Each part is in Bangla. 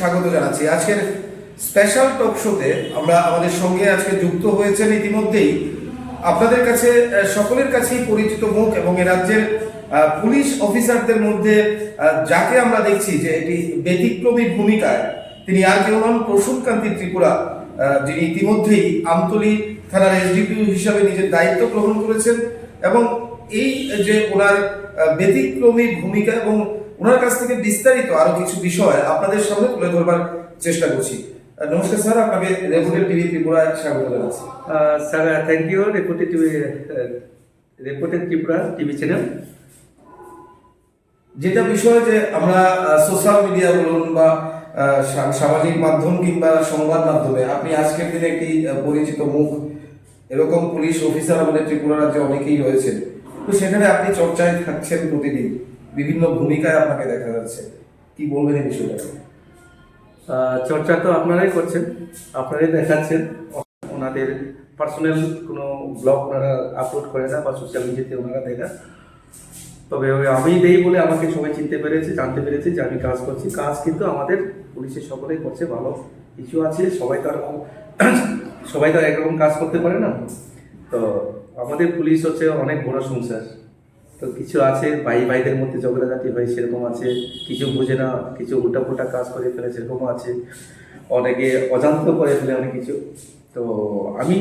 স্বাগত জানাচ্ছি। আজকের স্পেশাল টক শোতে আমরা আমাদের সঙ্গে আজকে যুক্ত হয়েছেন ইতিমধ্যেই আপনাদের কাছে সকলের কাছেই পরিচিত মুখ এবং এ রাজ্যের পুলিশ অফিসারদের মধ্যে যাকে আমরা দেখছি যে এটি ব্যতিক্রমী ভূমিকায়, তিনি আর কেউ নন প্রসূনকান্তি ত্রিপুরা যিনি ইতিমধ্যেই আমতলী থানার এসডিপিও হিসাবে নিজের দায়িত্ব গ্রহণ করেছেন এবং এই যে ওনার ব্যতিক্রমী ভূমিকা এবং ওনার কাছ থেকে বিস্তারিত আরও কিছু বিষয় আপনাদের সামনে তুলে ধরবার চেষ্টা করছি। নমস্কার স্যার আপনাকে রেপুটেড টিভি ত্রিপুরায় স্বাগত জানাচ্ছি। thank you, reported to uh, reported Tripura TV channel. যেটা বিষয় যে আমরা সোশ্যাল মিডিয়া বলুন বা সামাজিক মাধ্যম কিংবা সংবাদ মাধ্যমে আপনি আজকের দিনে একটি পরিচিত মুখ এরকম পুলিশ অফিসার আমাদের ত্রিপুরা রাজ্যে অনেকেই রয়েছেন। তো সেখানে আপনি চর্চায় থাকছেন প্রতিদিন। বিভিন্ন ভূমিকায় আপনাকে দেখা যাচ্ছে। কি বলবেন এই বিষয়টা? চর্চা তো আপনারাই করছেন, আপনারাই দেখাচ্ছেন। ওনাদের পার্সোনাল কোনো ব্লগ ওনারা আপলোড করে না বা সোশ্যাল মিডিয়াতে ওনারা দেয় না। তবে আমি দেই বলে আমাকে সবাই চিনতে পেরেছে, জানতে পেরেছে যে আমি কাজ করছি। কাজ কিন্তু আমাদের পুলিশের সকলেই করছে, ভালো কিছু আছে, সবাই তো আর সবাই তো একরকম কাজ করতে পারে না। তো আমাদের পুলিশ হচ্ছে অনেক বড় সংসার। তো কিছু আছে, ভাই, ভাইদের মধ্যে ঝগড়াঝাটি হয়, সেরকম আছে। কিছু বুঝে না, কিছু উল্টা পুল্টা কাজ করে ফেলে, সেরকমও আছে। অনেকে অজান্ত করে ফেলে অনেক কিছু। তো আমি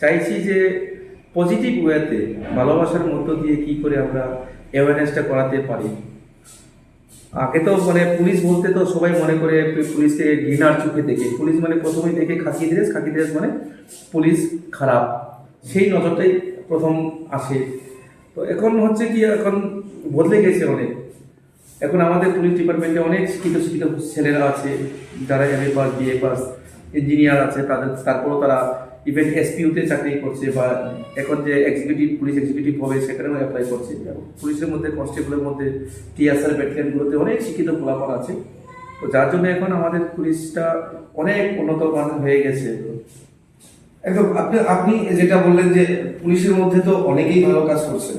চাইছি যে পজিটিভ ওয়েতে ভালোবাসার মধ্য দিয়ে কি করে আমরা অ্যাওয়ারনেসটা করাতে পারি। আগে তো মানে পুলিশ বলতে তো সবাই মনে করে পুলিশকে ঘৃণার চোখে দেখে। পুলিশ মানে প্রথমেই দেখে খাকি ড্রেস খাকি ড্রেস মানে পুলিশ খারাপ। সেই নজরটাই প্রথম আসে। তো এখন হচ্ছে কি, এখন বদলে গেছে অনেক। এখন আমাদের পুলিশ ডিপার্টমেন্টে অনেক শিক্ষিত শিক্ষিত ছেলেরা আছে, যারা M A pass BA pass engineer আছে, তাদের, তারপরেও তারা ইভেন এসপিউতে চাকরি করছে বা এখন যে এক্সিকিউটিভ পুলিশ এক্সিকিউটিভ হবে, সেখানেও অ্যাপ্লাই করছে। পুলিশের মধ্যে কনস্টেবলের মধ্যে টিএসআর ব্যাটালিয়নগুলোতে অনেক শিক্ষিত ফলাফল আছে। তো যার জন্য এখন আমাদের পুলিশটা অনেক উন্নত মানের হয়ে গেছে। একদম, আপনি আপনি যেটা বললেন যে পুলিশের মধ্যে তো অনেকেই ভালো কাজ করছেন।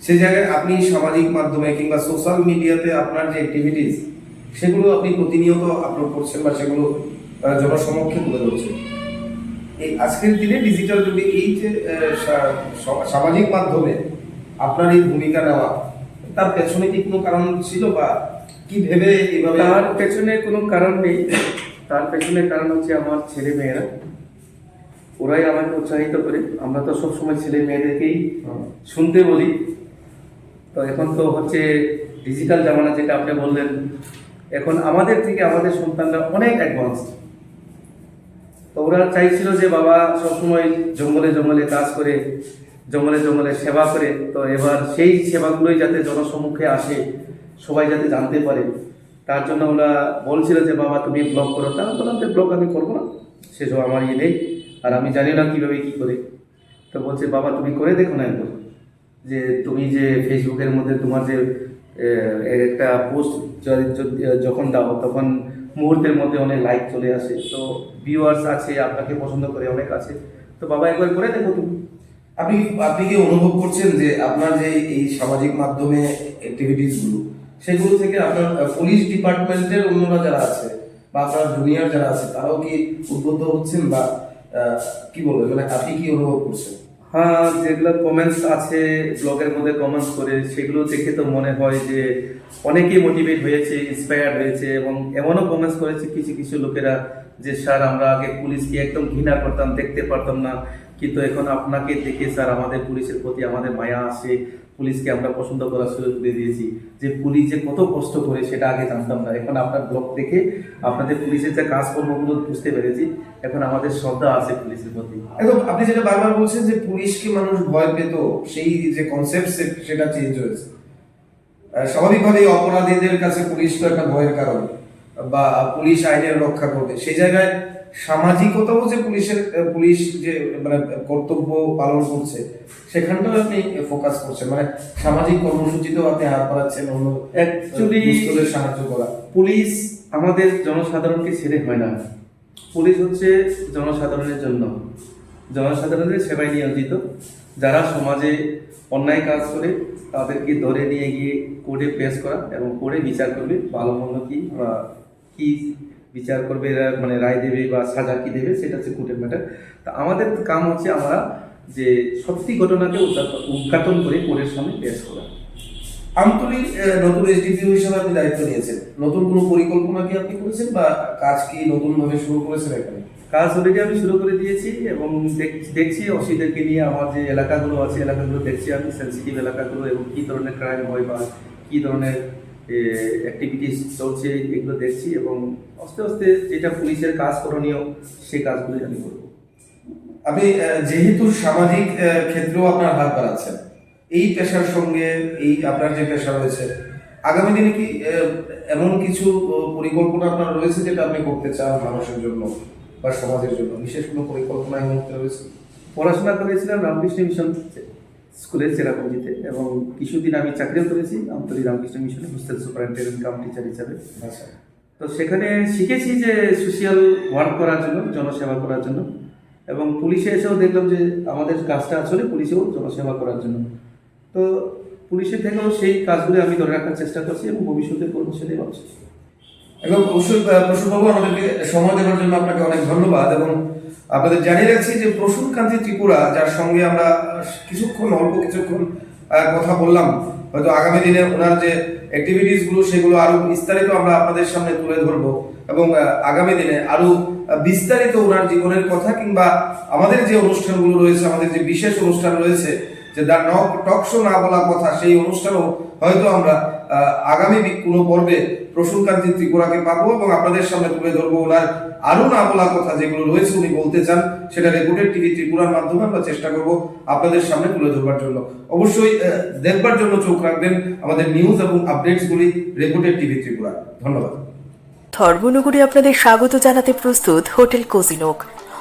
সেই জায়গায় আপনি সামাজিক মাধ্যমে কিংবা সোশ্যাল মিডিয়াতে আপনার যে অ্যাক্টিভিটিস সেগুলো আপনি প্রতিনিয়ত আপলোড করছেন বা সেগুলো জনসমক্ষে তুলে ধরছেন। এই আজকের দিনে ডিজিটাল যুগে এই যে সা- সা- সামাজিক মাধ্যমে আপনার এই ভূমিকা নেওয়া, তার পেছনে কি কোনো কারণ ছিল বা কি ভেবে এইভাবে তার পেছনে কোনো কারণ নেই। তার পেছনে কারণ হচ্ছে আমার ছেলে মেয়েরা। ওরাই আমাকে উৎসাহিত করে। আমরা তো সবসময় ছেলে মেয়েদেরকেই শুনতে বলি। তো এখন তো হচ্ছে ডিজিটাল জামানা যেটা আপনি বললেন, এখন আমাদের থেকে আমাদের সন্তানরা অনেক অ্যাডভান্স তো ওরা চাইছিল যে বাবা সবসময় জঙ্গলে জঙ্গলে কাজ করে, জঙ্গলে জঙ্গলে সেবা করে। তো এবার সেই সেবাগুলোই যাতে জনসম্মুখে আসে, সবাই যাতে জানতে পারে। তার জন্য ওরা বলছিল যে, বাবা, তুমি ব্লগ করো। তা বললাম যে ব্লগ আমি করব না। সেসব আমার ইয়ে নেই। আর আমি জানি না কীভাবে কী করে। তো বলছে, বাবা, তুমি করে দেখো না একবার যে তুমি যে ফেসবুকের মধ্যে তোমার যে একটা পোস্ট যখন দাও, তখন মুহূর্তের মধ্যে অনেক লাইক চলে আসে। তো ভিউয়ার্স আছে, আপনাকে পছন্দ করে, অনেক আছে। তো বাবা, একবার করে দেখো তুমি। আপনি আপনি কি অনুভব করছেন যে আপনার যে এই সামাজিক মাধ্যমে অ্যাক্টিভিটিসগুলো, সেগুলো থেকে আপনার পুলিশ ডিপার্টমেন্টের অন্যরা যারা আছে, বা আপনার জুনিয়র যারা আছে, তারাও কি উদ্বুদ্ধ হচ্ছেন বা কি বলব মানে আপনি কি অনুভব করছেন? হ্যাঁ যেগুলো কমেন্টস আছে ব্লগের মধ্যে কমেন্টস করে, সেগুলো দেখে তো মনে হয় যে অনেকেই মোটিভেট হয়েছে ইন্সপায়ার্ড হয়েছে এবং এমনও কমেন্টস করেছে কিছু কিছু লোকেরা যে, স্যার, আমরা আগে পুলিশকে একদম ঘৃণা করতাম, দেখতে পারতাম না। কিন্তু এখন আপনাকে দেখে স্যার আমাদের পুলিশের প্রতি আমাদের মায়া আসে পুলিশকে আমরা পছন্দ করার সুযোগ দিয়ে দিয়েছি। যে পুলিশ যে কত কষ্ট করে সেটা আগে জানতাম না। এখন আপনার ব্লগ দেখে আপনাদের পুলিশের যে কাজকর্মগুলো বুঝতে পেরেছি। এখন আমাদের শ্রদ্ধা আছে পুলিশের প্রতি। একদম আপনি যেটা বারবার বলছেন যে পুলিশকে মানুষ ভয় পেত সেই যে কনসেপ্ট সেটা চেঞ্জ হয়েছে। আহ, স্বাভাবিকভাবে অপরাধীদের কাছে পুলিশ তো একটা ভয়ের কারণ। বা পুলিশ আইনের রক্ষা করবে। সেই জায়গায় সামাজিকতাও যে পুলিশের পুলিশ যে মানে কর্তব্য পালন করছে সেখানটাও আপনি ফোকাস করছেন। মানে সামাজিক কর্মসূচিতেও আপনি হাত বাড়াচ্ছেন অন্য দুস্থদের সাহায্য করা। পুলিশ আমাদের জনসাধারণকে ছেড়ে হয় না। পুলিশ হচ্ছে জনসাধারণের জন্য। জনসাধারণের সেবায় নিয়োজিত। যারা সমাজে অন্যায় কাজ করে তাদেরকে ধরে নিয়ে গিয়ে কোর্টে পেশ করা এবং কোর্টে বিচার করবে ভালো মন্দ কি বা কি বিচার করবে এরা মানে রায় দেবে বা সাজা কি দেবে সেটা হচ্ছে কোর্টের ম্যাটার তা আমাদের কাম হচ্ছে আমরা যে সত্যি ঘটনাকে উদ্ঘাটন- করে কোর্টের সামনে পেশ করা। আমতলী নতুন এসডিপিও হিসেবে আপনি দায়িত্ব নিয়েছেন। নতুন কোনো পরিকল্পনা কি আপনি করেছেন বা কাজ কি নতুন ভাবে শুরু করেছেন এখানে? কাজ অলরেডি আমি শুরু করে দিয়েছি এবং দেখ- দেখছি অসুবিধাকে নিয়ে আমার যে এলাকাগুলো আছে এলাকাগুলো দেখছি আমি সেন্সিটিভ এলাকাগুলো এবং কী ধরনের ক্রাইম হয় বা কী ধরনের অ্যাক্টিভিটিস চলছে এগুলো দেখছি এবং আস্তে আস্তে যেটা পুলিশের কাজ করণীয় সেই কাজগুলি আমি করব। আপনি যেহেতু সামাজিক ক্ষেত্রেও আপনার হাত বাড়াচ্ছেন এই পেশার সঙ্গে এই আপনার যে পেশা রয়েছে আগামী দিনে কি এমন কিছু পরিকল্পনা আপনার রয়েছে যেটা আপনি করতে চান মানুষের জন্য বা সমাজের জন্য? বিশেষ কোনো পরিকল্পনা এই মুহূর্তে রয়েছে? পড়াশোনা করেছিলাম রামকৃষ্ণ মিশন স্কুলের চেরাপুঞ্জিতে এবং কিছুদিন আমি চাকরিও করেছি আমতলী রামকৃষ্ণ মিশনে হোস্টেল সুপারিনটেন্ডেন্ট কাম টিচার হিসাবে। আচ্ছা। তো সেখানে শিখেছি যে সোশিয়াল ওয়ার্ক করার জন্য জনসেবা করার জন্য এবং পুলিশে এসেও দেখলাম যে আমাদের কাজটা আসলে পুলিশেও জনসেবা করার জন্য। তো পুলিশের থেকেও সেই কাজগুলো আমি ধরে রাখার চেষ্টা করছি এবং ভবিষ্যতে করব সেটাই ভাবছি এবং অবশ্যই আহ, প্রসূনবাবু আমাদেরকে সময় দেওয়ার জন্য আপনাকে অনেক ধন্যবাদ এবং আপনাদের জানিয়ে রাখছি যে প্রসূন কান্তি ত্রিপুরা, যার সঙ্গে আমরা কিছুক্ষণ, অল্প কিছুক্ষণ কথা বললাম। হয়তো আগামী দিনে ওনার যে অ্যাক্টিভিটিসগুলো সেগুলো আরও বিস্তারিত আমরা আপনাদের সামনে তুলে ধরবো এবং আগামী দিনে আরও বিস্তারিত ওনার জীবনের কথা কিংবা আমাদের যে অনুষ্ঠানগুলো রয়েছে, আমাদের যে বিশেষ অনুষ্ঠান রয়েছে যে দা নক টক না বলা কথা, সেই অনুষ্ঠানও হয়তো আমরা আগামী কোনো পর্বে প্রসূনকান্তি ত্রিপুরাকে পাবো এবং আপনাদের সামনে তুলে ধরবো ওনার আরও না বলা কথা যেগুলো রয়েছে উনি বলতে চান, সেটা রেকর্ডেড টিভি ত্রিপুরার মাধ্যমে আমরা চেষ্টা করব আপনাদের সামনে তুলে ধরবার জন্য। অবশ্যই দেখবার জন্য চোখ রাখবেন আমাদের নিউজ এবং আপডেটসগুলি রেকর্ডেড টিভি ত্রিপুরা ধন্যবাদ। ধর্মনগরে আপনাদের স্বাগত জানাতে প্রস্তুত hotel cozy nook.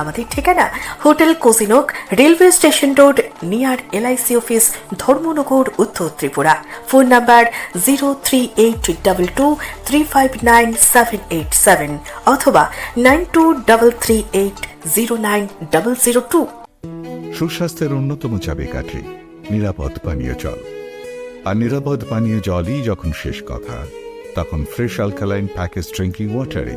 আমাদের ঠিকানা hotel cozy nook railway station road, near LIC office, Dharmanagar, উত্তর Tripura. Phone number zero three eight double two three five nine seven eight seven অথবা nine two double three eight zero nine double zero two. সুস্বাস্থ্যের অন্যতম চাবে চাবিকাঠি, নিরাপদ পানীয় জল। আর নিরাপদ পানীয় জলই যখন শেষ কথা, তখন ফ্রেশ অ্যালকালাইন প্যাকেজ ড্রিঙ্কিং ওয়াটারে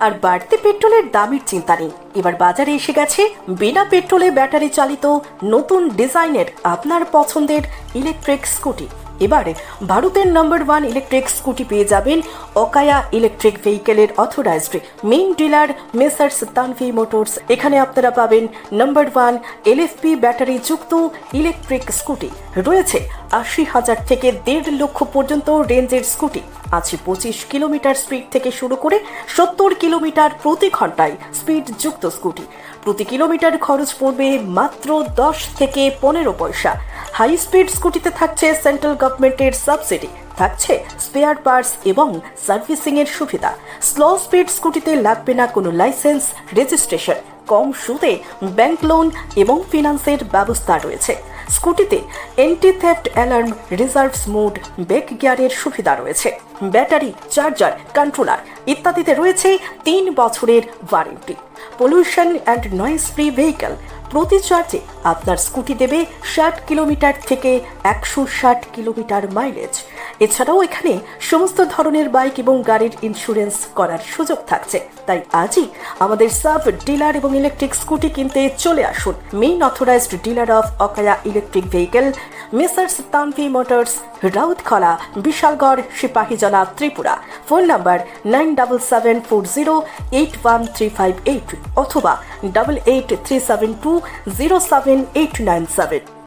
আর বাড়তি পেট্রোলের দামের চিন্তা নেই। এবার বাজারে এসে গেছে বিনা পেট্রোলে ব্যাটারি চালিত নতুন ডিজাইনের আপনার পছন্দের ইলেকট্রিক স্কুটি এবারে ভারতের নাম্বার ওয়ান ইলেকট্রিক স্কুটি পেয়ে যাবেন Okaya electric ভেহিকেলের authorised main dealer messrs Tanvi motors এখানে আপনারা পাবেন নাম্বার ওয়ান এলএফপি ব্যাটারি যুক্ত ইলেকট্রিক স্কুটি রয়েছে আশি হাজার থেকে দেড় লক্ষ পর্যন্ত রেঞ্জের স্কুটি আছে পঁচিশ কিলোমিটার স্পিড থেকে শুরু করে সত্তর কিলোমিটার প্রতি ঘন্টায় স্পিড যুক্ত স্কুটি প্রতি কিলোমিটার খরচ পড়বে মাত্র দশ থেকে পনেরো পয়সা। হাই স্পিড স্কুটিতে থাকছে সেন্ট্রাল গভর্নমেন্টের সাবসিডি থাকছে স্পেয়ার পার্টস এবং সার্ভিসিং এর সুবিধা। স্লো স্পিড স্কুটিতে লাগবে না কোনো লাইসেন্স রেজিস্ট্রেশন কম সুদে ব্যাংক লোন এবং ফিনান্সের ব্যবস্থা রয়েছে। স্কুটিতে anti theft alarm reverse mode back গিয়ারের সুবিধা রয়েছে। ব্যাটারি চার্জার কন্ট্রোলার ইত্যাদিতে রয়েছে তিন বছরের warranty pollution and noise free vehicle প্রতি চার্জে আপনার স্কুটি দেবে ষাট কিলোমিটার থেকে একশো ষাট কিলোমিটার মাইলেজ। এছাড়াও এখানে সমস্ত ধরনের বাইক এবং গাড়ির ইন্স্যুরেন্স করার সুযোগ থাকছে। তাই আজই আমাদের সাব ডিলার এবং ইলেকট্রিক স্কুটি কিনতে চলে আসুন। Main authorised dealer of Okaya electric vehicle messrs Tanvi motors Rautkhola Bishalgarh Sepahijala Tripura phone number nine double seven four zero eight one three five eight অথবা double eight three seven two zero seven eight nine seven